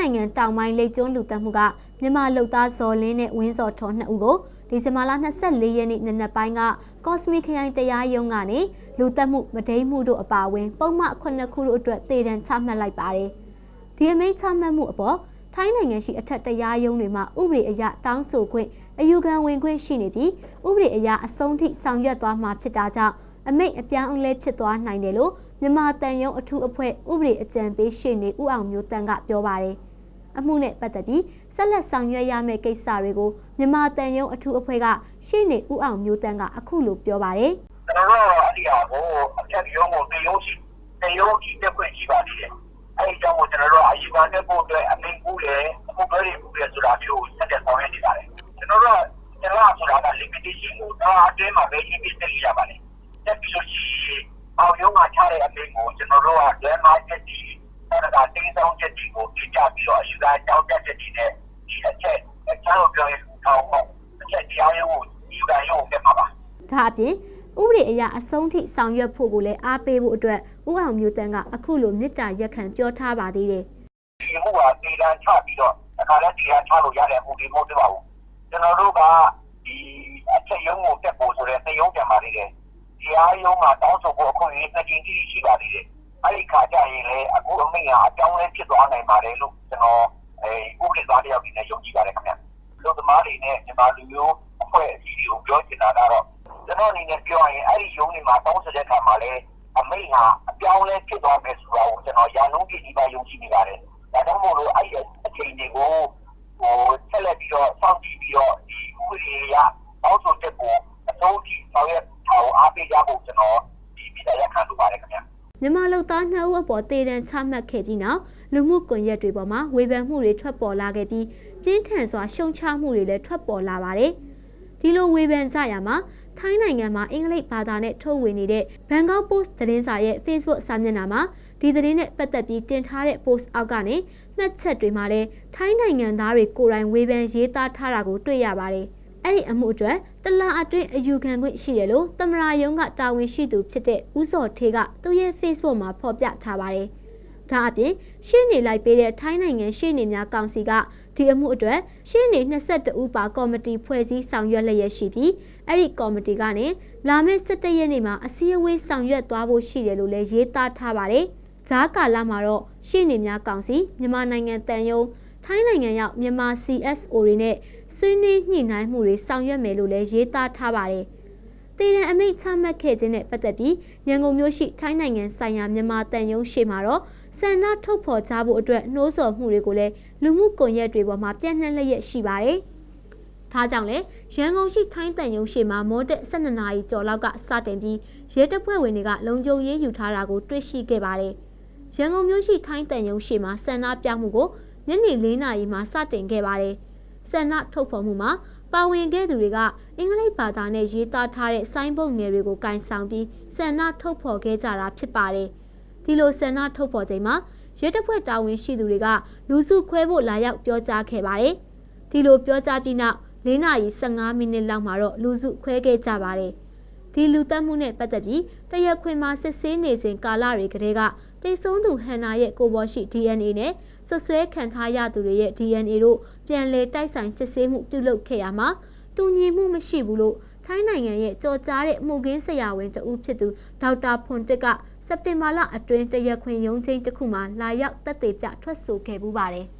နိုင်ငံတောင်ပိုင်းလိတ်ကျွန်းလူတက်မှုကမြန်မာလူသားဇော်လင်းနဲ့ဝင်းစော်ထွန်းနှစ်ဦးကိုဒီဇင်ဘာလ24ရက်နေ့နနက်ပိုင်းကကော့စမီခရိုင်တရားရုံးကနေလူတက်မှုမဒိမ့်မှုတို့အပါအဝင် ပုံမှန်9ခုတို့အတွက်တည်တံချမှတ်လိုက်ပါတယ်။ဒီအမိန့်ချမှတ်မှုအပေါ်ထိုင်းနိုင်ငံရှိအထက်တရားရုံးတွေမှာဥပဒေအရတောင်းဆိုခွင့်အယူခံဝင်ခွင့်ရှိနေပြီးဥပဒေအရအဆုံးထိဆောင်ရွက်သွားမှာဖြစ်တာကြောင့်အမိန့်အပြောင်းအလဲဖြစ်သွားနိုင်တယ်လို့မြန်မာတန်ယုံအထူးအဖွဲ့ဥပဒေအကြံပေးရှေ့နေဦးအောင်မျိုးတန်းကပြောပါတယ်။ အမှုနဲ့ပတ်သက်ပြီးဆက်လက်ဆောင်ရွက်ရမယ့်ကိစ္စတွေကိုမြန်မာတန်ယုံအထူးအဖွဲ့ကရှေ့နေဦးအောင်မျိုးတန်းကအခုလိုပြောပါတယ်ကျွန်တော်တို့ကတော့အဲ့ဒီဟာကိုအဖြတ်ရုံးကိုတင်ရုံးရှိတင်ရုံးကြီးတက်ခွင့်ရှိပါသေးတယ်။အဲ့ဒီကြောင့်မို့ကျွန်တော်တို့အယူခံတက်ဖို့အတွက်အမိန့်ကူးတယ်အမှုတွေကူးတယ်ဆိုတာမျိုးကိုစက်တဲ့ဆောင်ရွက်နေပါတယ်။ကျွန်တော်တို့ကကျွန်တော်ဆိုတာက limitation ကိုတော့အတွင်းမှာပဲရှင်းပြတက်ရပါလိမ့်။တက်ပြီးလို့ရှိရင်အောင်ရုံးကချတဲ့အမိန့်ကိုကျွန်တော်တို့ကဒဲမာချက်ဒီ အဲ့ဒါတင်းဆောင်ချက်ဒီကိုပြချပြီးတော့အယူခံတောင်းတက်ချက်ဒီနဲ့ဒီအချက်အချောင်းပြောရင်ထောင်းပေါ့အချက်တရားရုံးကိုအယူခံရုံးကိုတက်မှာပါ။။ဒါအပြင်ဥပဒေအရအဆုံးထိဆောင်ရွက်ဖို့ကိုလည်းအားပေးဖို့အတွက်ဦးအောင်မျိုးတန်းကအခုလိုမေတ္တာရက်ခံပြောထားပါသေးတယ်ဒီမှုကတည်တံချပြီးတော့အခါနဲ့တည်တံချလို့ရတဲ့အမှုတွေမဟုတ်သေးပါဘူးကျွန်တော်တို့ကဒီအချက်ရုံးကိုတက်ဖို့ဆိုတဲ့သေရုံးပြန်ပါသေးတယ်တရားရုံးမှာတောင်းဆိုဖို့အခုရေးနှစ်ကြိမ်ကြီးရှိပါသေးတယ် အဲ့ဒီခါကျရင်လေအခုအမိန့်ကအကြောင်းလဲဖြစ်သွားနိုင်ပါတယ်လို့ကျွန်တော်အဲဥပဒေသားတယောက်ဒီနဲ့ယုံကြည်ပါတယ်ခင်ဗျလူသမားတွေနဲ့မြန်မာလူမျိုးအဖွဲ့အစည်းတွေကိုပြောချင်တာကတော့ကျွန်တော်အနေနဲ့ပြောရင်အဲ့ဒီရုံးတွေမှာတောင်းဆိုတဲ့အခါမှာလေအမိန့်ဟာအပြောင်းလဲဖြစ်သွားမယ်ဆိုတာကိုကျွန်တော်ရာနှုန်းပြည့်ဒီပါယုံကြည်နေပါတယ်ဒါကြောင့်မို့လို့အဲ့ဒီအချိန်တွေကိုဟိုဆက်လက်ပြီးတော့စောင့်ကြည့်ပြီးတော့ဒီဥပဒေရအောက်ဆုံးချက်ကိုအဆုံးထိဆောင်ရွက်ထားအောင်အားပေးကြဖို့ကျွန်တော်ဒီပြည်သားရခံလိုပါတယ်ခင်ဗျာ ။ မြန်မာလူသားနှစ်ဦးအပေါ်တည်တံချမှတ်ခဲ့ပြီးနောက်လူမှုကွန်ရက်တွေပေါ်မှာဝေဖန်မှုတွေထွက်ပေါ်လာခဲ့ပြီးပြင်းထန်စွာရှုံချမှုတွေလည်းထွက်ပေါ်လာပါတယ်။ဒီလိုဝေဖန်ကြရမှာထိုင်းနိုင်ငံမှာအင်္ဂလိပ်ဘာသာနဲ့ထုတ်ဝေနေတဲ့ Bangkok Post သတင်းစာရဲ့ Facebook စာမျက်နှာမှာဒီသတင်းနဲ့ပတ်သက်ပြီးတင်ထားတဲ့ post အောက်ကနေမှတ်ချက်တွေမှာလည်းထိုင်းနိုင်ငံသားတွေကိုယ်တိုင်ဝေဖန်ရေးသားထားတာကိုတွေ့ရပါတယ်။ အဲ့ဒီအမှုအတွက်တလအတွင်းအယူခံခွင့်ရှိတယ်လို့သမရာယုံကတာဝန်ရှိသူဖြစ်တဲ့ဦးစောထေးကသူ့ရဲ့ Facebook မှာဖော်ပြထားပါတယ်။ဒါအပြင်ရှင်းနေလိုက်ပေးတဲ့ထိုင်းနိုင်ငံရှင်းနေများကောင်စီကဒီအမှုအတွက်ရှင်းနေ22ဦးပါကော်မတီဖွဲ့စည်းဆောင်ရွက်လျက်ရှိပြီးအဲ့ဒီကော်မတီကနေလာမယ့်17ရက်နေ့မှာအစည်းအဝေးဆောင်ရွက်သွားဖို့ရှိတယ်လို့လည်းရေးသားထားပါတယ်။ဂျားကာလမှာတော့ရှင်းနေများကောင်စီမြန်မာနိုင်ငံတန်ယုံ ထိုင်းနိုင်ငံရောက်မြန်မာ CSO တွေနဲ့ဆွေးနွေးညှိနှိုင်းမှုတွေဆောင်ရွက်မယ်လို့လည်းရေးသားထားပါတယ်။တည်ရန်အမိတ်ချမှတ်ခဲ့ခြင်းနဲ့ပတ်သက်ပြီးရန်ကုန်မြို့ရှိထိုင်းနိုင်ငံဆိုင်ရာမြန်မာတန်ယုံရှိမှာတော့ဆန္ဒထုတ်ဖော်ကြဖို့အတွက်နှိုးဆော်မှုတွေကိုလည်းလူမှုကွန်ရက်တွေပေါ်မှာပြန့်နှံ့လျက်ရှိပါတယ်။ဒါကြောင့်လေရန်ကုန်ရှိထိုင်းတန်ယုံရှိမှာမော်တက်12နာရီကျော်လောက်ကစတင်ပြီးရဲတပ်ဖွဲ့ဝင်တွေကလုံခြုံရေးယူထားတာကိုတွေ့ရှိခဲ့ပါတယ်။ရန်ကုန်မြို့ရှိထိုင်းတန်ယုံရှိမှာဆန္ဒပြမှုကို ညနေ4နာရီမှာစတင်ခဲ့ပါတယ်။ဆန္ဒထုတ်ဖော်မှုမှာပါဝင်ခဲ့သူတွေကအင်္ဂလိပ်ဘာသာနဲ့ရေးသားထားတဲ့ဆိုင်းဘုတ်ငယ်တွေကိုကင်ဆောင်ပြီးဆန္ဒထုတ်ဖော်ခဲ့ကြတာဖြစ်ပါတယ်။ဒီလိုဆန္ဒထုတ်ဖော်ချိန်မှာရဲတပ်ဖွဲ့တာဝန်ရှိသူတွေကလူစုခွဲဖို့လာရောက်ပြောကြားခဲ့ပါတယ်။ဒီလိုပြောကြားပြီးနောက်၄နာရီ15မိနစ်လောက်မှာတော့လူစုခွဲခဲ့ကြပါတယ်။ ဒီလူတက်မှုနဲ့ပတ်သက်ပြီးတရက်ခွင်မှာစစ်ဆေးနေစဉ်ကာလတွေကတည်းကတိတ်ဆုံးသူဟန်နာရဲ့ကိုပေါ်ရှိ DNA နဲ့ဆွဆွဲခံထားရသူတွေရဲ့ DNA တို့ပြန်လည်တိုက်ဆိုင်စစ်ဆေးမှုပြုလုပ်ခဲ့ရမှာတူညီမှုမရှိဘူးလို့ထိုင်းနိုင်ငံရဲ့ကြော်ကြားတဲ့အမှုကင်းဆရာဝန်တဦးဖြစ်သူဒေါက်တာဖွန်တစ်ကစက်တင်ဘာလအတွင်းတရက်ခွင်ရုံးချင်းတစ်ခုမှာလာရောက်တက်သေးပြထွက်ဆိုခဲ့ပူးပါတယ်။